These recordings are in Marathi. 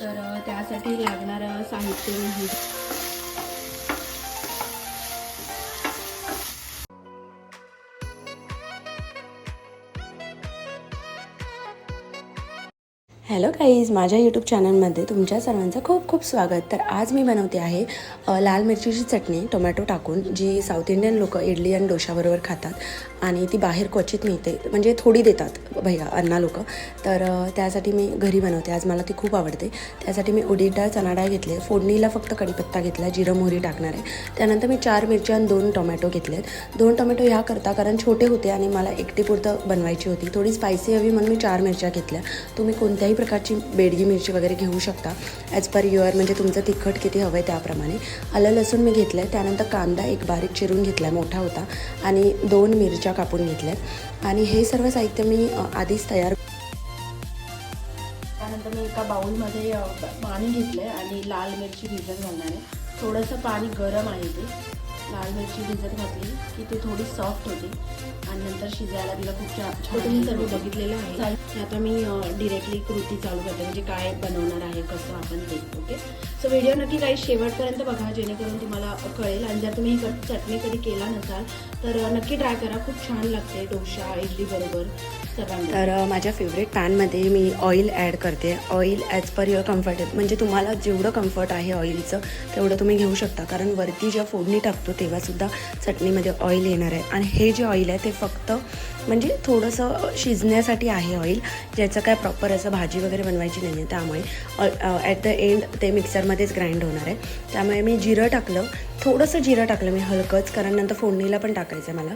तर त्यासाठी लागणारं साहित्य हॅलो गाईज माझ्या यूट्यूब चॅनलमध्ये तुमच्या सर्वांचं खूप खूप स्वागत. तर आज मी बनवते आहे लाल मिरचीची चटणी टोमॅटो टाकून जी साऊथ इंडियन लोक इडली आणि डोशाबरोबर खातात आणि ती बाहेर क्वचित मिळते म्हणजे थोडी देतात भैया अन्ना लोक. तर त्यासाठी मी घरी बनवते आज मला ती खूप आवडते. त्यासाठी मी उडीद डाळ चणा डाळ घेतली फोडणीला फक्त कढीपत्ता घेतला जिरं मोहरी टाकणार आहे. त्यानंतर मी चार मिरच्या आणि दोन टोमॅटो घेतलेत दोन टोमॅटो ह्या करता कारण छोटे होते आणि मला एकटीपुरतं बनवायची होती. थोडी स्पायसी हवी म्हणून मी चार मिरच्या घेतल्या. तुम्ही कोणत्याही प्रकारची बेडगी मिरची वगैरे घेऊ शकता. ॲज पर युअर म्हणजे तुमचं तिखट किती हवं आहे त्याप्रमाणे. आलं लसूण मी घेतलं आहे त्यानंतर कांदा एक बारीक चिरून घेतला आहे मोठा होता. आणि दोन मिरच्या कापून घेतल्यात. आणि हे सर्व साहित्य मी आधीच तयार त्यानंतर मी एका बाउलमध्ये अ, ब- पाणी घेतलं आहे आणि लाल मिरची भिजत घालणार आहे. थोडंसं पाणी गरम आहे ते. लाल मिरची भिजत घातली की ती थोडी सॉफ्ट होते. आणि नंतर शिजायला तिला खूप छान छान तुम्ही सर्व बघितलेलं आहे. हे आता मी डिरेक्टली कृती चालू करते म्हणजे काय बनवणार आहे कसं आपण ते ओके सो व्हिडिओ नक्की काही शेवटपर्यंत बघा जेणेकरून तुम्हाला कळेल. आणि जर तुम्ही ही चटणी कधी केला नसाल तर नक्की ट्राय करा. खूप छान लागते डोशा इडली बरोबर तर माझ्या फेवरेट पॅनमध्ये मी ऑइल ॲड करते. Oil as per your comfortable म्हणजे तुम्हाला जेवढं कम्फर्ट आहे ऑइलचं तेवढं तुम्ही घेऊ शकता. कारण वरती जेव्हा फोडणी टाकतो तेव्हासुद्धा चटणीमध्ये ऑइल येणार आहे. आणि हे जे ऑइल आहे ते फक्त म्हणजे थोडंसं शिजण्यासाठी आहे ऑइल ज्याचं काय प्रॉपर असं भाजी वगैरे बनवायची नाही आहे त्यामुळे ॲट द एंड ते मिक्सरमध्येच ग्राइंड होणार आहे. त्यामुळे मी जिरं टाकलं. थोडंसं जिरं टाकलं मी हलकंच कारण नंतर फोडणीला पण टाकायचं आहे मला.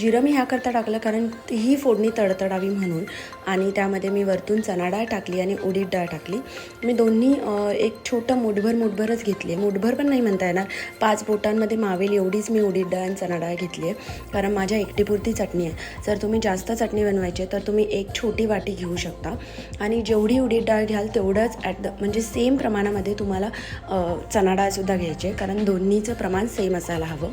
जिरं मी ह्याकरता टाकलं कारण ही फोडणी तडतडावी म्हणून. आणि त्यामध्ये मी वरतून चणा डाळ टाकली आणि उडीद डाळ टाकली. मी दोन्ही एक छोटं मुठभर मुठभरच घेतली आहे मुठभर पण नाही म्हणता येणार. पाच बोटांमध्ये मावेल एवढीच मी उडीद डाळ आणि चणा डाळ घेतली आहे कारण माझ्या एकटीपुरती चटणी आहे जर तुम्ही तुम्ही जास्त चटणी बनवायची आहे तर तुम्ही एक छोटी वाटी घेऊ शकता. आणि जेवढी उडीद डाळ घ्याल तेवढंच ॲट द म्हणजे सेम प्रमाणामध्ये तुम्हाला चणा डाळसुद्धा घ्यायची आहे कारण दोन्हीचं प्रमाण सेम असायला हवं.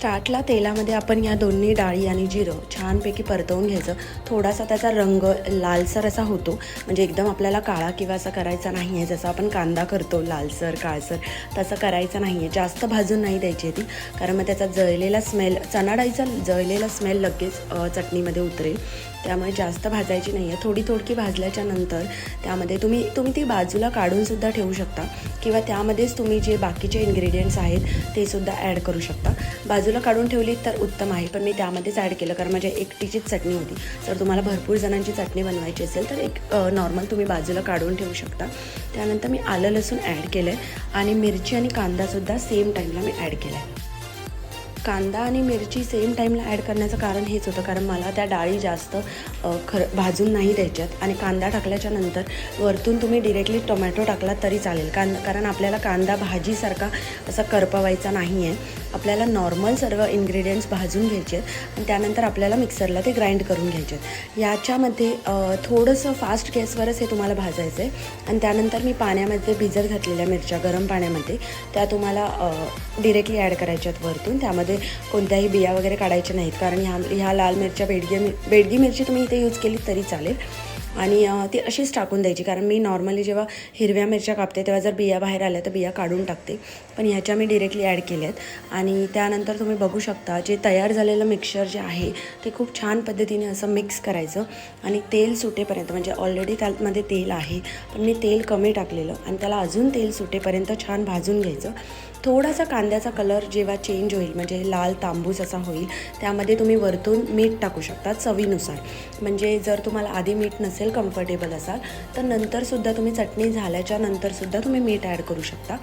स्टार्टला तेलामध्ये आपण या दोन्ही डाळी आणि जिरं छानपैकी परतवून घ्यायचं. थोडासा त्याचा रंग लालसर असा होतो. म्हणजे एकदम आपल्याला काळा किंवा असा करायचा नाही आहे जसं आपण कांदा करतो लालसर काळसर तसं करायचं नाही आहे जास्त भाजून नाही द्यायची आहे ती. कारण मग त्याचा जळलेला स्मेल चणा डाळीचा जळलेला स्मेल लगेच चटणीमध्ये उतरेल. त्यामुळे जास्त भाजायची नाही आहे थोडी थोडकी भाजल्याच्या नंतर त्यामध्ये तुम्ही तुम्ही ती बाजूला काढूनसुद्धा ठेवू शकता. किंवा त्यामध्येच तुम्ही जे बाकीचे इन्ग्रेडियंट्स आहेत ते सुद्धा ॲड करू शकता. बाजू बाजूला काढून ठेवली तर उत्तम आहे. पण मी त्यामध्येच ॲड केलं कारण माझ्या एकटीचीच चटणी होती. जर तुम्हाला भरपूर जणांची चटणी बनवायची असेल तर एक नॉर्मल तुम्ही बाजूला काढून ठेवू शकता. त्यानंतर मी आलं लसूण ॲड केलं आहे आणि मिरची आणि कांदासुद्धा सेम टाईमला मी ॲड केला आहे कांदा आणि मिरची सेम टाईमला ॲड करण्याचं कारण हेच होतं. कारण मला त्या डाळी जास्त खर भाजून नाही द्यायच्यात. आणि कांदा टाकल्याच्या नंतर वरतून तुम्ही डिरेक्टली टोमॅटो टाकला तरी चालेल. कांदा कारण आपल्याला कांदा भाजीसारखा असा करपवायचा नाही आहे आपल्याला नॉर्मल सर्व इन्ग्रेडियंट्स भाजून घ्यायचे आहेत आणि त्यानंतर आपल्याला मिक्सरला ते ग्राइंड करून घ्यायचे आहेत याच्यामध्ये थोडंसं फास्ट गॅसवरच हे तुम्हाला भाजायचं आहे आणि त्यानंतर मी पाण्यामध्ये भिजत घातलेल्या मिरच्या गरम पाण्यामध्ये त्या तुम्हाला डिरेक्टली ॲड करायच्या आहेत वरतून. त्यामध्ये कोणत्याही बिया वगैरे काढायच्या नाहीत. कारण ह्या ह्या लाल मिरच्या बेडगी बेडगी मिरची तुम्ही इथे यूज केली तरी चालेल. आणि ती अशीच टाकून द्यायची. कारण मी नॉर्मली जेव्हा हिरव्या मिरच्या कापते तेव्हा जर बिया बाहेर आल्या तर बिया काढून टाकते. पण ह्याच्या मी डिरेक्टली ॲड केल्यात आणि त्यानंतर तुम्ही बघू शकता जे तयार झालेलं मिक्सचर जे आहे ते खूप छान पद्धतीने असं मिक्स करायचं. आणि तेल सुटेपर्यंत म्हणजे ऑलरेडी त्यामध्ये तेल आहे पण मी तेल कमी टाकलेलं. आणि त्याला अजून तेल सुटेपर्यंत छान भाजून घ्यायचं. थोडासा कांद्याचा कलर जेव्हा चेंज होईल म्हणजे लाल तांबूस असा होईल त्यामध्ये तुम्ही वरतून मीठ टाकू शकता चवीनुसार. म्हणजे जर तुम्हाला आधी मीठ नसेल कम्फर्टेबल असाल तर नंतरसुद्धा तुम्ही चटणी झाल्याच्या नंतरसुद्धा तुम्ही मीठ ॲड करू शकता.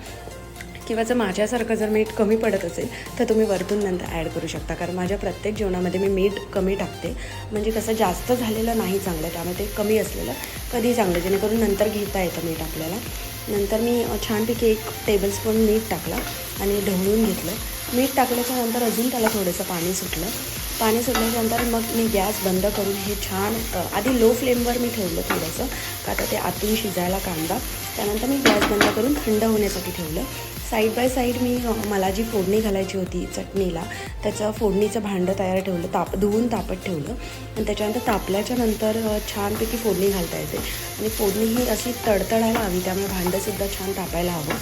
किंवा जर माझ्यासारखं जर मीठ कमी पडत असेल तर तुम्ही वरतून नंतर ॲड करू शकता. कारण माझ्या प्रत्येक जेवणामध्ये मी मीठ कमी टाकते. म्हणजे कसं जास्त झालेलं नाही चांगलं त्यामुळे ते कमी असलेलं कधी चांगलं जेणेकरून नंतर घेता येतं मीठ आपल्याला. नंतर मी छानपैकी एक टेबलस्पून मीठ टाकलं आणि ढवळून घेतलं. मीठ टाकल्याच्या नंतर अजून त्याला थोडंसं पाणी सुटलं. पाणी सुटल्याच्यानंतर मग मी गॅस बंद करून हे छान आधी लो फ्लेमवर मी ठेवलं थोडंसं का तर ते आतून शिजायला कांदा. त्यानंतर मी गॅस बंद करून थंड होण्यासाठी ठेवलं. साईड बाय साईड मी मला जी फोडणी घालायची होती चटणीला त्याचं फोडणीचं भांडं तयार ठेवलं ताप धुवून तापत ठेवलं. आणि त्याच्यानंतर तापल्याच्या नंतर छानपैकी फोडणी घालता येते. आणि फोडणी ही अशी तडतडायला हवी त्यामुळे भांडंसुद्धा छान तापायला हवं.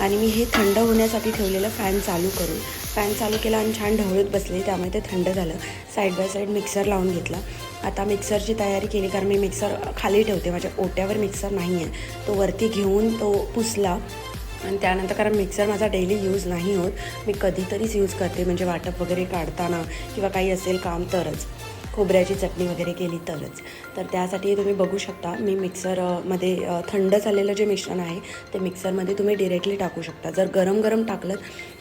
आणि मी हे थंड होण्यासाठी ठेवलेलं फॅन चालू करून. फॅन चालू केला आणि छान ढवळत बसले त्यामुळे ते थंड झालं. साईड बाय साईड मिक्सर लावून घेतला. आता मिक्सरची तयारी केली कारण मी मिक्सर खाली ठेवते माझ्या ओट्यावर मिक्सर नाही आहे. तो वरती घेऊन तो पुसला. आणि त्यानंतर कारण मिक्सर माझा डेली यूज नाही होत मी कधीतरीच यूज करते. म्हणजे वाटप वगैरे काढताना किंवा काही असेल काम तरच. खोबऱ्याची चटणी वगैरे केली तरच. तर त्यासाठी तुम्ही बघू शकता मी मिक्सरमध्ये थंड झालेलं जे मिश्रण आहे ते मिक्सरमध्ये तुम्ही डिरेक्टली टाकू शकता. जर गरम गरम टाकलं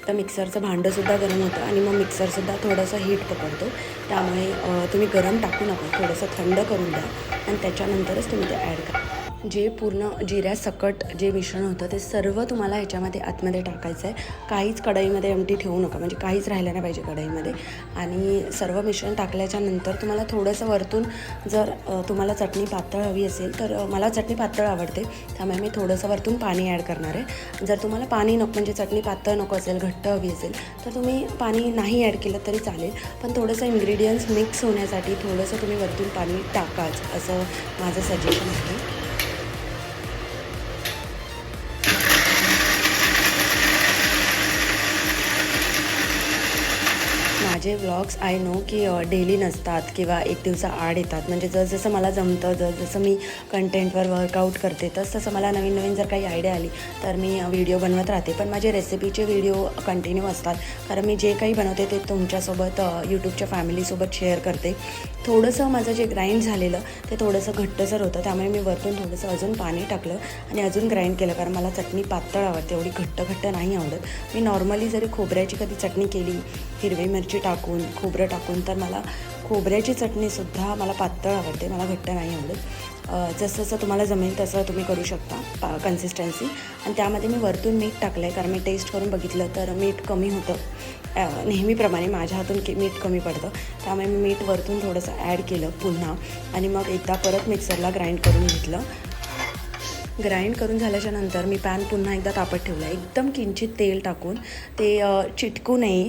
तर मिक्सरचं भांडंसुद्धा गरम होतं आणि मग मिक्सरसुद्धा थोडंसं हीट पकडतो. त्यामुळे तुम्ही गरम टाकू नका थोडंसं थंड करून द्या आणि त्याच्यानंतरच तुम्ही ते ॲड करा. जे पूर्ण जिऱ्यासकट जे मिश्रण होतं ते सर्व तुम्हाला ह्याच्यामध्ये आतमध्ये टाकायचं आहे. काहीच कढईमध्ये एमटी ठेवू नका. म्हणजे काहीच राहिलं नाही पाहिजे कढईमध्ये. आणि सर्व मिश्रण टाकल्याच्या नंतर तुम्हाला थोडंसं वरतून जर तुम्हाला चटणी पातळ हवी असेल तर मला चटणी पातळ आवडते. त्यामुळे मी थोडंसं वरतून पाणी ॲड करणार आहे. जर तुम्हाला पाणी नको म्हणजे चटणी पातळ नको असेल घट्ट हवी असेल तर तुम्ही पाणी नाही ॲड केलं तरी चालेल. पण थोडंसं इन्ग्रेडियंट्स मिक्स होण्यासाठी थोडंसं तुम्ही वरतून पाणी टाकाच असं माझं सजेशन आहे. माझे व्लॉग्स आय नो की डेली नसतात किंवा एक दिवसा आड येतात. म्हणजे जसजसं मला जमतं जसजसं मी कंटेंटवर वर्कआउट करते तस तसं मला नवीन नवीन जर काही आयडिया आली तर मी व्हिडिओ बनवत राहते. पण माझे रेसिपीचे व्हिडिओ कंटिन्यू असतात. कारण मी जे काही बनवते ते तुमच्यासोबत यूट्यूबच्या फॅमिलीसोबत शेअर करते. थोडंसं माझं जे ग्राइंड झालेलं ते थोडंसं घट्टसर होतं. त्यामुळे मी वरतून थोडंसं अजून पाणी टाकलं आणि अजून ग्राइंड केलं. कारण मला चटणी पातळ आवडते. एवढी घट्ट घट्ट नाही आवडत. मी नॉर्मली जरी खोबऱ्याची कधी चटणी केली हिरवी मिरची टाकून खोबरं टाकून तर मला खोबऱ्याची चटणीसुद्धा मला पातळ आवडते मला घट्ट नाही आवडत. जसं जसं तुम्हाला जमेल तसं तुम्ही करू शकता पा कन्सिस्टन्सी आणि त्यामध्ये मी वरतून मीठ टाकलं आहे कारण मी टेस्ट करून बघितलं तर मीठ कमी होतं. नेहमीप्रमाणे माझ्या हातून की मीठ कमी पडतं. त्यामुळे मी मीठ वरतून थोडंसं ॲड केलं पुन्हा. आणि मग एकदा परत मिक्सरला ग्राइंड करून घेतलं. ग्राइंड करून झाल्याच्यानंतर मी पॅन पुन्हा एकदा तापत ठेवला. एकदम किंचित तेल टाकून. ते चिटकू नये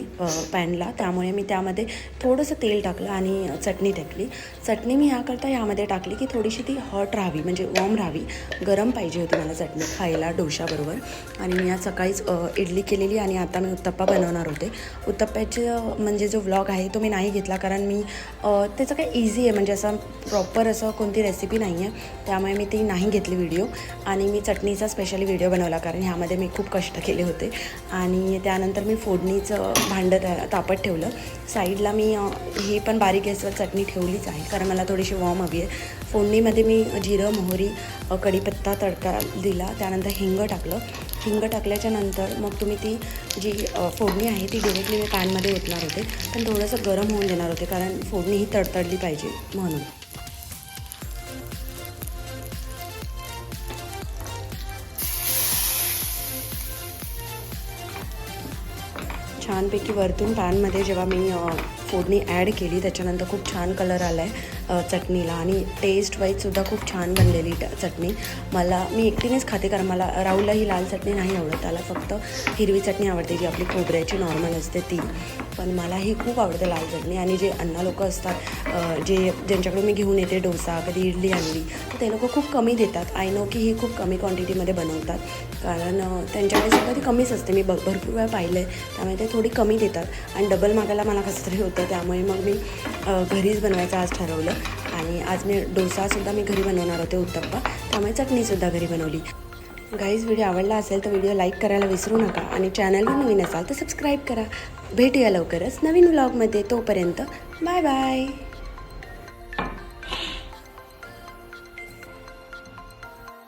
पॅनला. त्यामुळे मी त्यामध्ये थोडंसं तेल टाकलं आणि चटणी टाकली. चटणी मी ह्याकरता ह्यामध्ये टाकली की थोडीशी ती हॉट राहावी म्हणजे वॉर्म राहावी. गरम पाहिजे होती मला चटणी खायला डोशाबरोबर आणि मी आज सकाळीच इडली केलेली आणि आता मी उत्तप्पा बनवणार होते. उत्तप्प्याचे म्हणजे जो व्लॉग आहे तो मी नाही घेतला कारण मी त्याचं काय इझी आहे. म्हणजे असं प्रॉपर असं कोणती रेसिपी नाही आहे त्यामुळे मी ती नाही घेतली व्हिडिओ आणि मी चटणीचा स्पेशली व्हिडिओ बनवला कारण ह्यामध्ये मी खूप कष्ट केले होते. आणि त्यानंतर मी फोडणीचं भांडं त्या- तापत ठेवलं. साईडला मी ही पण बारीक गॅसवर चटणी ठेवलीच आहे कारण मला थोडीशी वॉर्म हवी आहे. फोडणीमध्ये मी जिरं मोहरी कढीपत्ता तडका दिला त्यानंतर हिंग टाकलं. हिंग टाकल्याच्या नंतर मग तुम्ही ती जी फोडणी आहे ती डिरेक्टली मी पॅनमध्ये ओतणार होते. पण थोडंसं गरम होऊन देणार होते कारण फोडणी ही तडतडली पाहिजे म्हणून. छानपैकी वरतून पॅनमध्ये जेव्हा मी फोडणी ॲड केली. त्याच्यानंतर खूप छान कलर आला आहे चटणीला. आणि टेस्ट वाईजसुद्धा खूप छान बनलेली ट चटणी. मला मी एकटीनेच खाते कारण मला राहुलला ही लाल चटणी नाही आवडत. त्याला फक्त हिरवी चटणी आवडते जी आपली खोबऱ्याची नॉर्मल असते ती. पण मला ही खूप आवडते लाल चटणी. आणि जे अन्ना लोक असतात जे ज्यांच्याकडून मी घेऊन येते डोसा कधी इडली आणली तर ते लोक खूप कमी देतात. आय नो की ही खूप कमी क्वांटिटीमध्ये बनवतात. कारण त्यांच्याकडे सगळं ती कमीच असते. मी ब भरपूर वेळा पाहिलं आहे त्यामुळे ते थोडी कमी देतात. आणि डबल मागायला मला कसं तरी होतं. त्यामुळे मग मी घरीच बनवायचं आज ठरवलं. आणि आज मी डोसासुद्धा मी घरी बनवणार होते उत्तप्पा. त्यामुळे चटणीसुद्धा घरी बनवली. गाईज व्हिडिओ आवडला असेल तर व्हिडिओ लाईक करायला विसरू नका. आणि चॅनलवर नवीन असाल तर सबस्क्राईब करा. भेटूया लवकरच नवीन व्लॉगमध्ये तोपर्यंत बाय बाय